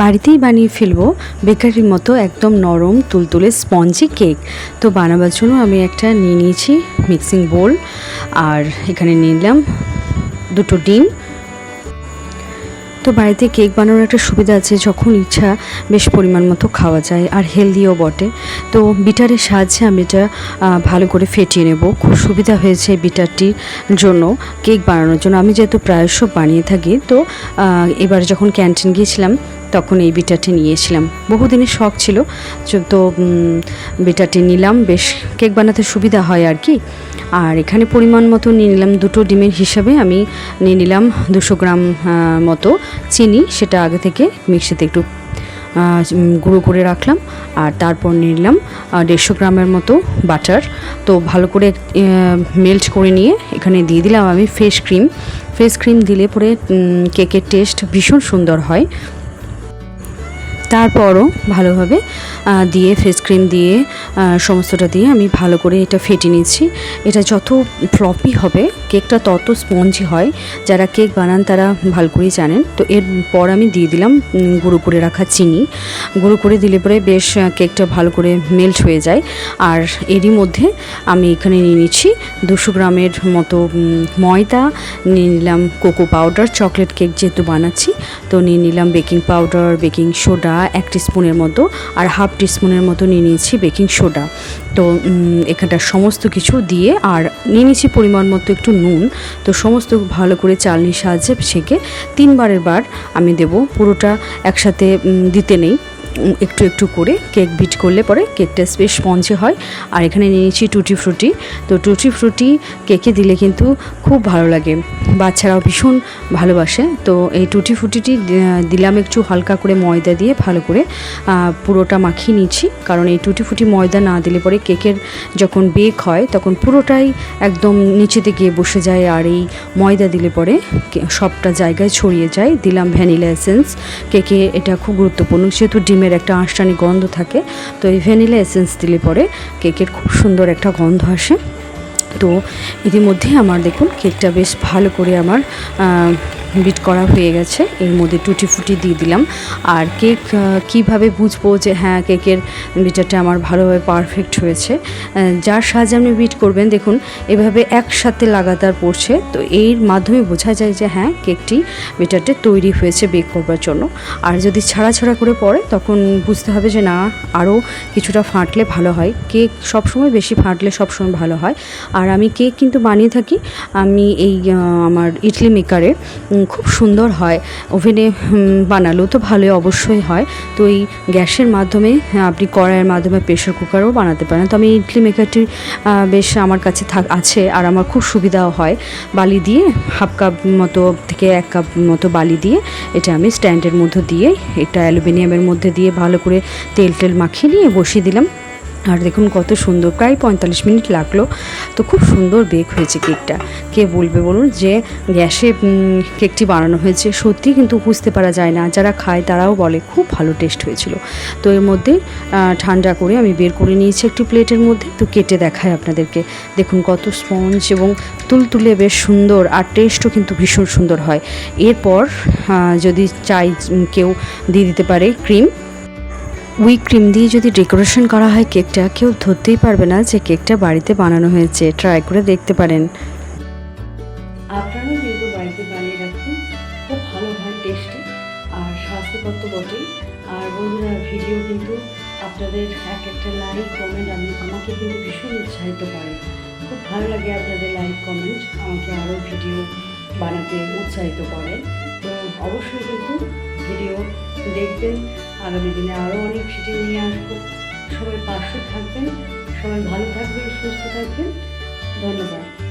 বাড়িতেই বানিয়ে ফেলব। বেকারির মতো একদম নরম তুলতুলে স্পঞ্জি কেক। তো বানাবার জন্য আমি একটা নিয়ে নিয়েছি মিক্সিং বোল। আর এখানে নিলাম দুটো ডিম। তো বাড়িতে কেক বানানোর একটা সুবিধা আছে, যখন ইচ্ছা বেশ পরিমাণ মতো খাওয়া যায় আর হেলদিও বটে। তো বিটারের সাহায্যে আমি এটা ভালো করে ফেটিয়ে নেব। খুব সুবিধা হয়েছে বিটারটির জন্য, কেক বানানোর জন্য। আমি যেহেতু প্রায়শ বানিয়ে থাকি, তো এবার যখন ক্যান্টিন গিয়েছিলাম তখন এই বিটারটি নিয়েছিলাম। বহুদিনের শখ ছিল, তো বিটাটি নিলাম। বেশ কেক বানাতে সুবিধা হয় আর কি। আর এখানে পরিমাণ মতো নিয়ে নিলাম দুটো ডিমের হিসাবে। আমি নিয়ে নিলাম দুশো গ্রাম মতো চিনি, সেটা আগে থেকে মিক্সিতে একটু গুঁড়ো করে রাখলাম। আর তারপর নিয়ে নিলাম দেড়শো গ্রামের মতো বাটার। তো ভালো করে মেল্ট করে নিয়ে এখানে দিয়ে দিলাম আমি ফেস ক্রিম। ফেস ক্রিম দিলে পরে কেকের টেস্ট ভীষণ সুন্দর হয়। তারপরও ভালোভাবে দিয়ে ফেস ক্রিম দিয়ে সমস্তটা দিয়ে আমি ভালো করে এটা ফেটে নিচ্ছি এটা যত ফ্লপি হবে কেকটা তত স্পঞ্জি হয়। যারা কেক বানান তারা ভালো করেই জানেন। তো এরপর আমি দিয়ে দিলাম গুঁড়ো করে রাখা চিনি। গুঁড়ো করে দিলে পরে বেশ কেকটা ভালো করে মেল্ট হয়ে যায়। আর এরই মধ্যে আমি এখানে নিয়ে নিচ্ছি দুশো গ্রামের মতো ময়দা। নিয়ে নিলাম কোকো পাউডার চকলেট কেক যেহেতু বানাচ্ছি, তো নিয়ে নিলাম বেকিং পাউডার বেকিং সোডা এক স্পুনের মতো আর হাফ টিস্পুনের মতো নিয়ে নিয়েছি বেকিং সোডা। তো এখানটা সমস্ত কিছু দিয়ে আর নিয়ে নিয়েছি পরিমাণ মতো একটু নুন। তো সমস্ত ভালো করে চালনির সাহায্যে ছেঁকে তিনবারের বার আমি দেব। পুরোটা একসাথে দিতে নেই। একটু একটু করে কেক বিট করলে পরে কেকটা বেশ স্পঞ্জে হয়। আর এখানে নিয়েছি টুটি ফ্রুটি। তো টুটি ফ্রুটি কেকে দিলে কিন্তু খুব ভালো লাগে। বাচ্চারাও ভীষণ ভালোবাসে। তো এই টুটি ফ্রুটিটি দিলাম একটু হালকা করে ময়দা দিয়ে ভালো করে পুরোটা মাখিয়ে নিচ্ছি কারণ এই টুটি ফুটি ময়দা না দিলে পরে কেকের যখন বেক হয়, তখন পুরোটাই একদম নিচেতে গিয়ে বসে যায়। আর এই ময়দা দিলে পরে সবটা জায়গায় ছড়িয়ে যায়। দিলাম ভ্যানিলা এসেন্স। কেকে এটা খুব গুরুত্বপূর্ণ। যেহেতু ডিমের একটা আঁশটানি গন্ধ থাকে। তো এই ভ্যানিলা এসেন্স দিলে পরে কেকের খুব সুন্দর একটা গন্ধ আসে। তো ইতিমধ্যেই আমার দেখুন কেকটা বেশ ভালো করে আমার বিট করা হয়ে গেছে। এর মধ্যে টুটি ফুটি দিয়ে দিলাম। আর কেক কীভাবে বুঝব যে হ্যাঁ কেকের বিটারটা আমার ভালোভাবে পারফেক্ট হয়েছে। যার সাহায্যে আপনি বিট করবেন, দেখুন, এভাবে একসাথে লাগাতার পড়ছে। তো এর মাধ্যমে বোঝা যায় যে হ্যাঁ কেকটি বিটারটা তৈরি হয়েছে বেক করবার জন্য। আর যদি ছাড়া ছাড়া করে পড়ে, তখন বুঝতে হবে যে না, আরও কিছুটা ফাটলে ভালো হয়। কেক সবসময় বেশি ফাটলে সবসময় ভালো হয়। আর আমি কেক কিন্তু বানিয়ে থাকি। আমি এই আমার ইডলি মেকারে খুব সুন্দর হয়। ওভেনে বানালেও তো ভালোই অবশ্যই হয়। তো এই গ্যাসের মাধ্যমে, আপনি কড়াইয়ের মাধ্যমে প্রেশার কুকারও বানাতে পারেন। তো আমি ইডলি মেকারটি বেশ আমার কাছে থাক, আছে আর আমার খুব সুবিধাও হয়। বালি দিয়ে হাফ কাপ মতো থেকে এক কাপ মতো বালি দিয়ে এটা আমি স্ট্যান্ডের মধ্যে দিয়ে এটা অ্যালুমিনিয়ামের মধ্যে দিয়ে ভালো করে তেল টেল মাখিয়ে নিয়ে বসিয়ে দিলাম। আর দেখুন কত সুন্দর, প্রায় পঁয়তাল্লিশ মিনিট লাগল। তো খুব সুন্দর বেক হয়েছে কেকটা কে বলবে বলুন যে গ্যাসে কেকটি বানানো হয়েছে। সত্যি কিন্তু বুঝতে পারা যায় না। যারা খায় তারাও বলে, খুব ভালো টেস্ট হয়েছিল। তো এর মধ্যে ঠান্ডা করে আমি বের করে নিয়েছি একটি প্লেটের মধ্যে। তো কেটে দেখায় আপনাদেরকে। দেখুন কত স্পঞ্জ এবং তুলতুলে বেশ সুন্দর আর টেস্টও কিন্তু ভীষণ সুন্দর হয়। এরপর যদি চাই কেউ দিয়ে দিতে পারে ক্রিম উইক ক্রিম দিয়ে যদি ডেকোরেশন করা হয় কেকটা, কেউ ধরতেই পারবে না যে কেকটা বাড়িতে বানানো হয়েছে। ট্রাই করে দেখতে পারেন। আপনারাও কিন্তু বাড়িতে বানিয়ে রাখুন। খুব ভালো হয়, টেস্টি আর স্বাস্থ্যকর তো বটেই আর বন্ধুরা, ভিডিও কিন্তু আপনাদের এক একটা লাইক, কমেন্ট, আমি, আমাকে কিন্তু ভীষণ উৎসাহিত করে। খুব ভালো লাগে আপনাদের লাইক, কমেন্ট, আমাকে আরও ভিডিও বানাতে উৎসাহিত করে। তো অবশ্যই কিন্তু ভিডিও দেখবেন। আগামী দিনে আরও অনেক ভিডিও নিয়ে আসব। সবাই পাশে থাকবেন, সবাই ভালো থাকবেন, সুস্থ থাকবেন। ধন্যবাদ।